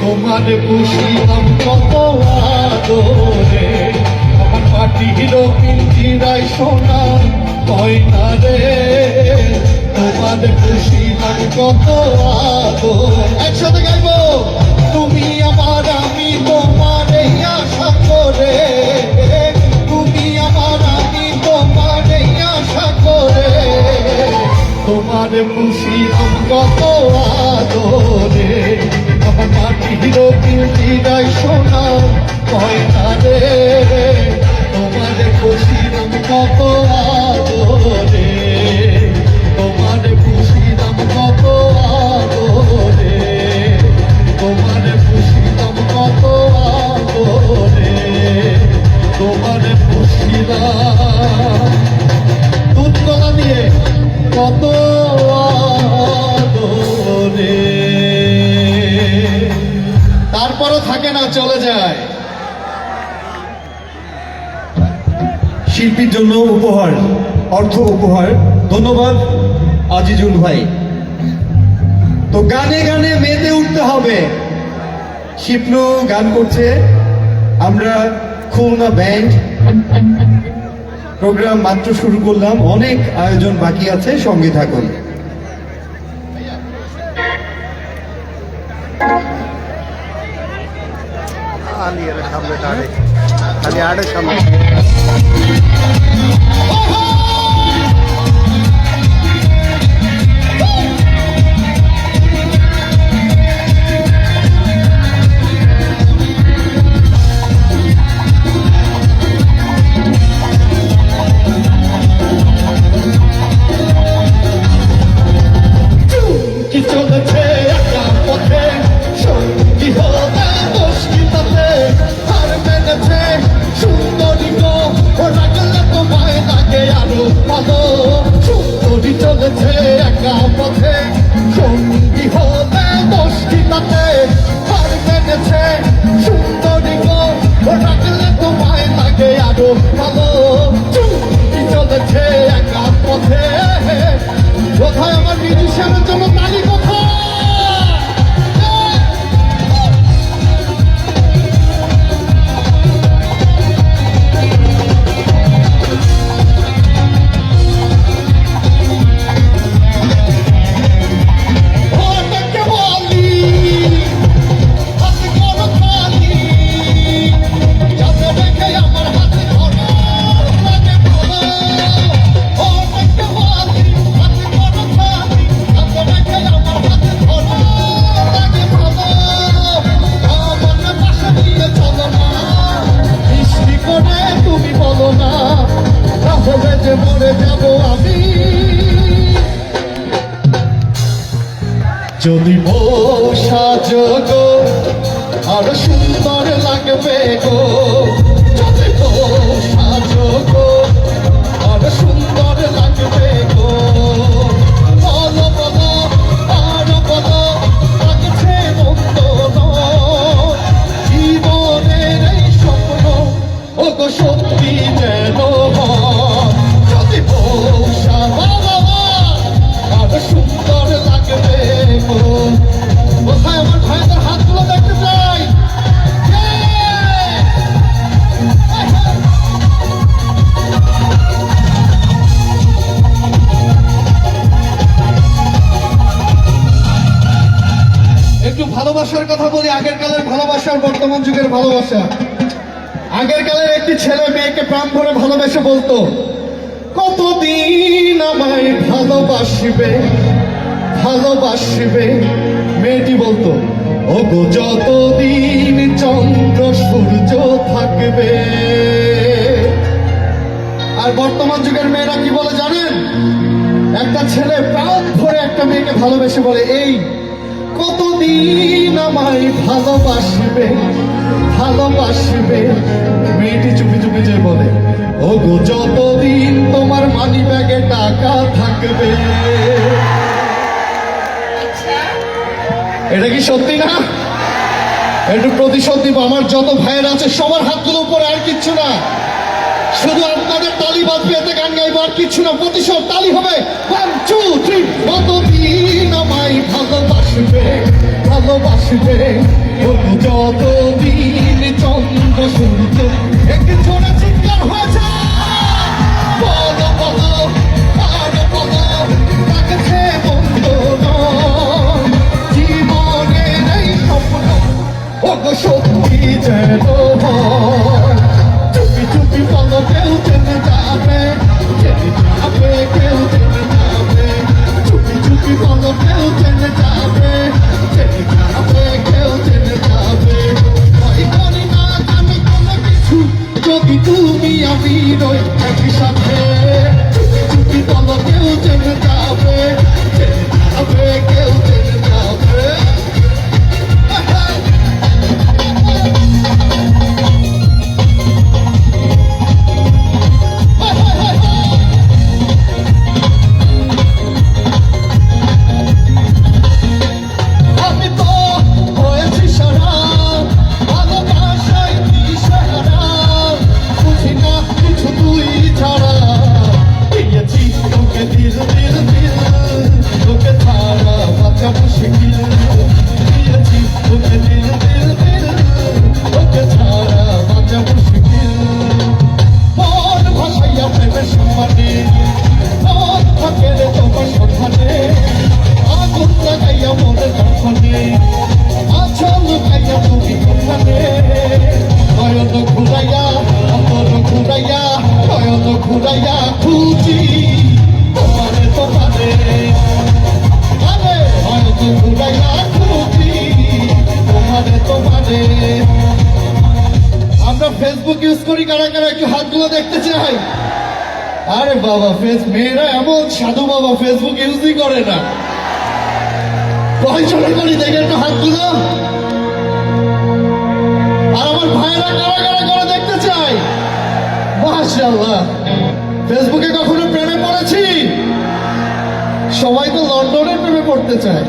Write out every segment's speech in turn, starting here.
তোমার পুষিলাম কত আদরে। আমার মাটির পিঞ্জিরাই সোনা কয়না রে তোমার পুষিলাম কত আদর। একসাথে গাইবো। তোমার খুশিলাম কত আদরে। আমার মাটির পিঞ্জিরাই সোনা কয়না রে? তোমার খুশিলাম কত আদরে। তোমার খুশিলাম কত আদরে। তোমার খুশিলাম কত আদরে। তোমার খুশিলাম দুধ কলা দিয়ে কত থাকে না, চলে যায়। শিল্পীর জন্য উপহার, অর্থ উপহার। ধন্যবাদ, আজিজুল ভাই। তো গানে গানে মেতে উঠতে হবে। শিপনু গান করছে। আমরা খুলনা ব্যান্ড প্রোগ্রাম মাত্র শুরু করলাম। অনেক আয়োজন বাকি আছে, সঙ্গে থাকুন। সামনে আড়ে খালি আড়ে সামনে যে মরে যাব আমি। যদি সাজো গো আরও সুন্দর লাগবে গো। যদি সাজো গো আরও সুন্দর লাগবে গো। সত্যি যেন হয়। ভালোবাসার কথা বলি, আগের ভালোবাসা বর্তমান যুগের ভালোবাসা। আগের কালের একটি ছেলে মেয়েকে প্রাণ ভরে ভালোবেসে বলতো কতদিন আমায় ভালোবাসবে? ভালোবাসবে? মেয়েটি বলতো ও গো যতদিন চন্দ্র সূর্য থাকবে। আর বর্তমান যুগের মেয়েরা কি বলে জানেন? একটা ছেলে প্রাণ ধরে একটা মেয়েকে ভালোবেসে বলে, এই, কতদিন আমায় ভালোবাসবে? ভালোবাসবে। মেয়েটি চুপি চুপি যে বলে ও গো যতদিন তোমার মানি ব্যাগে টাকা থাকবে আচ্ছা। এটা কি সত্যি না? একটু প্রতিশোধ দিব আমার যত ভাইয়ের আছে সবার হাত হাতগুলো উপরে আর কিচ্ছু না। শুধু আপনাদের তালি বাজবে এতে গান গাইবো আর কিচ্ছু না প্রতিশোধ তালি হবে। ওয়ান টু থ্রি কতদিন আমায় ভালোবাসবে ভালোবাসবে ও Olsun আমরা ফেসবুক ইউজ করি, কারা কারা একটু হাতগুলো দেখতে চাই আরে বাবা, ফেস মেয়েরা এমন সাধু বাবা ফেসবুক ইউজই করে না। পয়সা করি দেখে একটু হাতগুলো। আর আমার ভাইরা কারা কারা করে দেখতে চাই মাশাআল্লাহ। ফেসবুকে কখনো প্রেমে পড়েছি? সবাই তো লন্ডনের প্রেমে পড়তে চায়।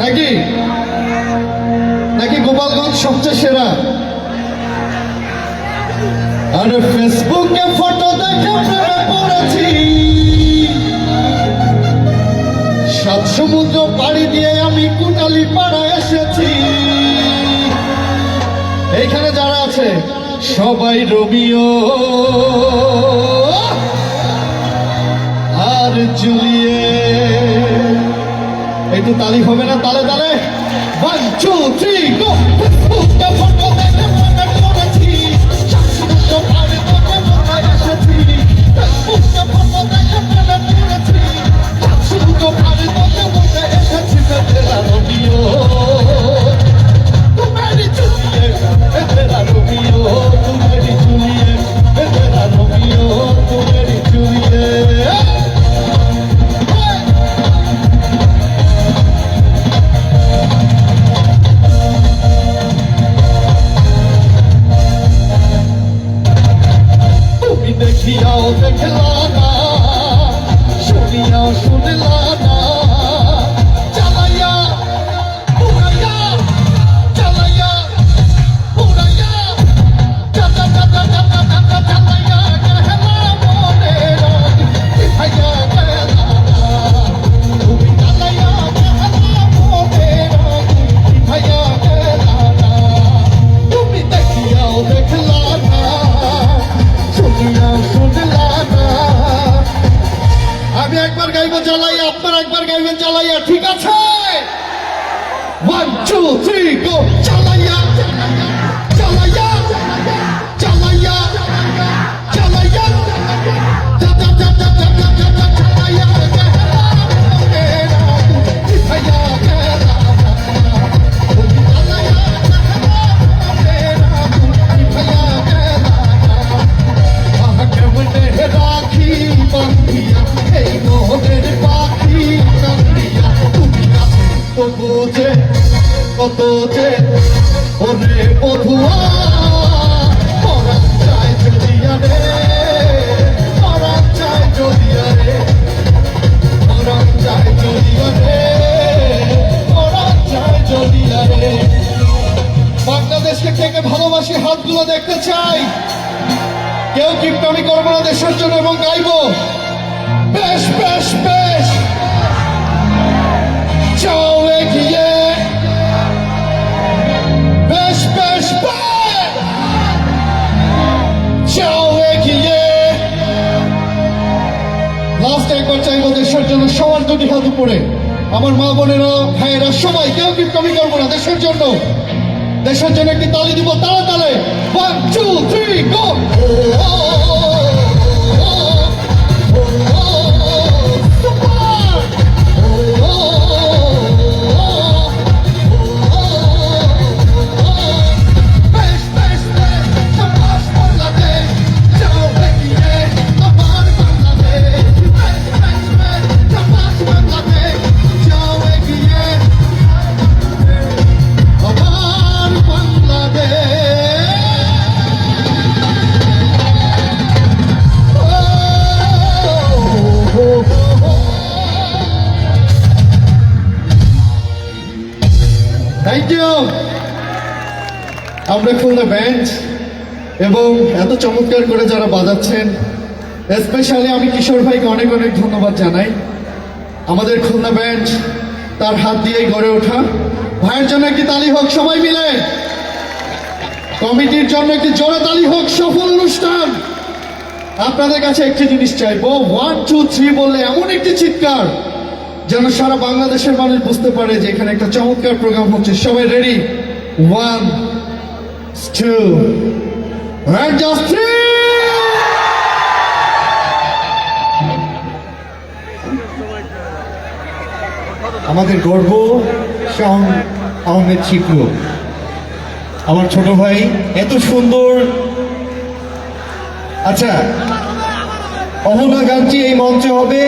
নাকি? নাকি গোপালগঞ্জ সবচেয়ে সেরা? আর ফেসবুকে ফটো দেখে সাত সমুদ্র পাড়ি দিয়ে আমি এসেছি। এখানে যারা আছে, সবাই রবিও আর জুলিয়ে। একটু তালি হবে না তালে তালে? One two three go photo দেখে রবিও হাত উপরে আমার মা বোনেরা, ভাইয়েরা সবাই কেউ কি কমি করব না, দেশের জন্য। দেশের জন্য একটি তালি দিব তারা তালে one two three go thank you আমরা খুলনা ব্যান্ড এবং এত চমৎকার করে যারা বাজাচ্ছেন স্পেশালি আমি কিশোর ভাইকে অনেক অনেক ধন্যবাদ জানাই। আমাদের খুলনা ব্যান্ড তার হাত দিয়েই গড়ে ওঠা। ভাইয়ের জন্য একটি তালি হোক, সবাই মিলে। কমিটির জন্য একটি জোড়া তালি হোক, সফল অনুষ্ঠান। আপনাদের কাছে একটি জিনিস চাইব। ওয়ান টু থ্রি বললে এমন একটি চিৎকার। যেন সারা বাংলাদেশের মানুষ বুঝতে পারে যে এখানে একটা চমৎকার প্রোগ্রাম হচ্ছে। সবাই ready one two just three! আমাদের গর্ব শাহন আহমেদ আমার ছোট ভাই, এত সুন্দর। আচ্ছা অহনা গানটি এই মঞ্চে হবে।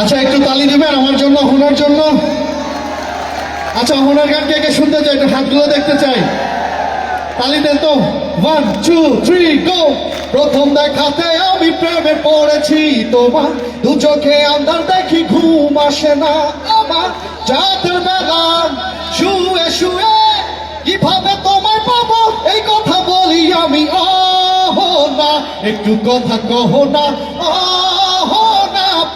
আচ্ছা একটু তালি দেবেন আমার জন্য, হোনার জন্য? আচ্ছা হোনার গান কে শুনতে চাই, একটু হাতগুলো দেখতে চাই। তালি দেন তো। ওয়ান টু থ্রি গো প্রথম দেখাতে আমি প্রেমে পড়েছি তোমার। দু চোখে আন্ধার দেখি ঘুম আসে না আমার। রাতের বেলা শুয়ে শুয়ে কীভাবে তোমার পাবো? এই কথা বলি আমি, আহ, না। একটু কথা কহ না না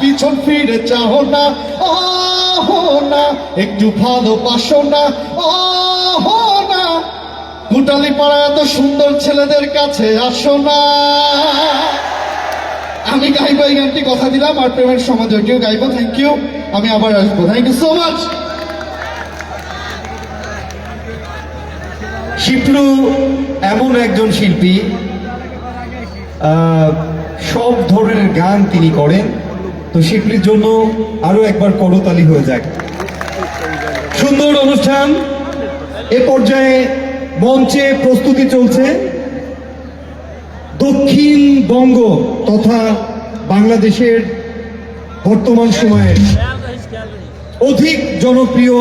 পিছন ফিরে চাও না, আহ না, একটু ভালোবাসো না, আহ না। কুটালি পাড়া এত সুন্দর ছেলেদের কাছে আসো না। আমি গাইবো এই গানটি, কথা দিলাম, আর প্রেমের সমাজে কেউ গাইবো থ্যাংক ইউ আমি আবার আসব thank you so much Shiplu এমন একজন শিল্পী সব ধরনের গান তিনি করেন। তো শিপলির জন্য আরও একবার করতালি হয়ে যাক সুন্দর অনুষ্ঠান। এ পর্যায়ে মঞ্চে প্রস্তুতি চলছে। দক্ষিণবঙ্গ তথা বাংলাদেশের বর্তমান সময়ের অধিক জনপ্রিয়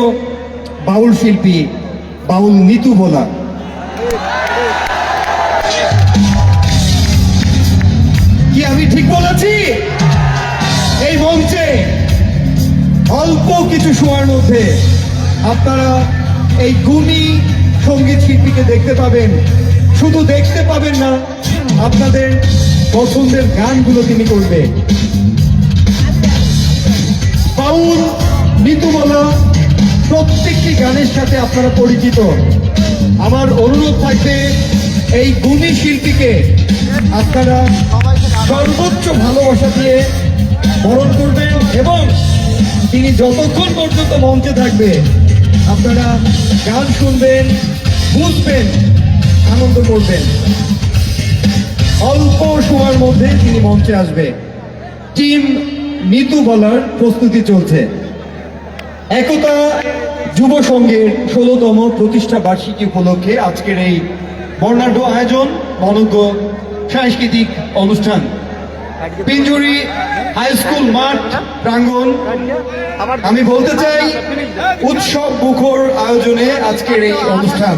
বাউল শিল্পী বাউল নিতু বলা কি আমি ঠিক বলেছি? অল্প কিছু সময়ের মধ্যে আপনারা এই গুণী সংগীত শিল্পীকে দেখতে পাবেন। শুধু দেখতে পাবেন না, আপনাদের পছন্দের গানগুলো তিনি করবে বাউল, নিতুমালা প্রত্যেকটি গানের সাথে আপনারা পরিচিত। আমার অনুরোধ থাকবে এই গুণী শিল্পীকে আপনারা সর্বোচ্চ ভালোবাসা দিয়ে বরণ করবেন এবং তিনি যতক্ষণ পর্যন্ত মঞ্চে থাকবে আপনারা গান শুনবেন, বুঝবেন, আনন্দ করবেন। অল্প সময়ের মধ্যে তিনি মঞ্চে আসবে টিম নিতু বলার প্রস্তুতি চলছে। একতা যুব সংঘের ষোলতম প্রতিষ্ঠা বার্ষিকী উপলক্ষে আজকের এই বর্ণাঢ্য আয়োজন, মনজ্ঞ সাংস্কৃতিক অনুষ্ঠান। পিঞ্জুরি হাই স্কুল মাঠ প্রাঙ্গণ। আমি বলতে চাই উৎসব মুখর আয়োজনে আজকের এই অনুষ্ঠান।